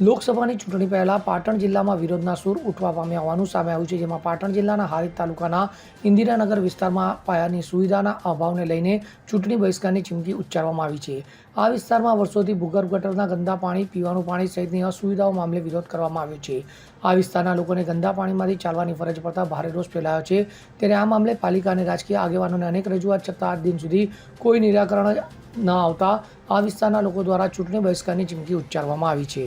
લોકસભાની ચૂંટણી પહેલાં પાટણ જિલ્લામાં વિરોધના સૂર ઉઠવા પામ્યા હોવાનું સામે આવ્યું છે, જેમાં પાટણ જિલ્લાના હારીજ તાલુકાના ઇન્દિરાનગર વિસ્તારમાં પાયાની સુવિધાના અભાવને લઈને ચૂંટણી બહિષ્કારની ચીમકી ઉચ્ચારવામાં આવી છે. આ વિસ્તારમાં વર્ષોથી ભૂગર્ભ ગટરના ગંદા પાણી, પીવાનું પાણી સહિતની અસુવિધાઓ મામલે વિરોધ કરવામાં આવ્યો છે. આ વિસ્તારના લોકોને ગંદા પાણીમાંથી ચાલવાની ફરજ પડતા ભારે રોષ ફેલાયો છે. ત્યારે આ મામલે પાલિકા અને રાજકીય આગેવાનોને અનેક રજૂઆત છતાં આજ દિન સુધી કોઈ નિરાકરણ ન આવતા આ વિસ્તારના લોકો દ્વારા ચૂંટણી બહિષ્કારની ચીમકી ઉચ્ચારવામાં આવી છે.